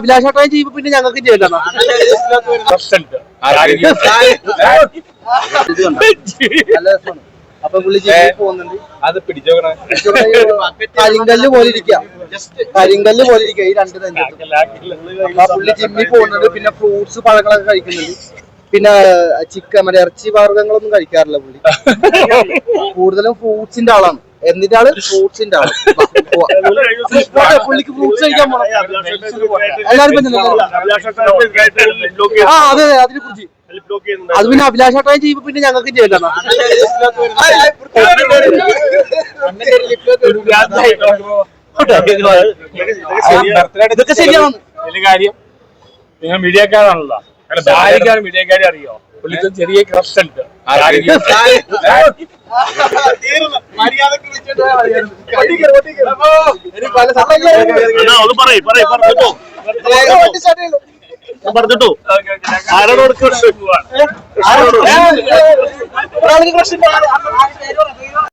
അഭിലാഷാട്ടം ചെയ്യുമ്പോ പിന്നെ ഞങ്ങൾക്ക് ചെയ്യണ്ട നല്ല രസമാണ്. അപ്പൊ പുള്ളി ജിമ്മിൽ പോകുന്നുണ്ട്. അത് പിടിച്ചോക്കണേ. കരിങ്കല്ല് പോലെ ഇരിക്കാം കരിങ്കല്ല് പോലെ ഇരിക്കുക ഈ രണ്ട് തന്നെ പുള്ളി ജിമ്മിൽ പോകുന്നുണ്ട് പിന്നെ ഫ്രൂട്ട്സ് പഴങ്ങളൊക്കെ കഴിക്കുന്നുണ്ട്. പിന്നെ ചിക്കൻ മറ്റേ ഇറച്ചി വർഗങ്ങളൊന്നും കഴിക്കാറില്ല പുള്ളി. കൂടുതലും ഫ്രൂട്ട്സിന്റെ ആളാണ്. എന്നിട്ട് ആൾ ഫ്രൂട്ട്സിന്റെ ആൾ പുള്ളിക്ക് ഫ്രൂട്ട്സ് കഴിക്കാൻ പറ്റുന്നില്ല ആ അതെ അതെ അതിനെ കുറിച്ച് അത് പിന്നെ അഭിലാഷാട്ടം ചെയ്യുമ്പോ പിന്നെ ഞങ്ങൾക്ക് ഇതൊക്കെ കാര്യം നിങ്ങൾ മീഡിയക്കാരാണല്ലോ മീഡിയക്കാരെ അറിയോ പുള്ളിക്ക് ചെറിയ ക്രഷ് ഉണ്ട് ഒന്ന് പറയ് പറയ് പറഞ്ഞിട്ടോ? പറഞ്ഞിട്ടോ? ആരോട് ആരോട്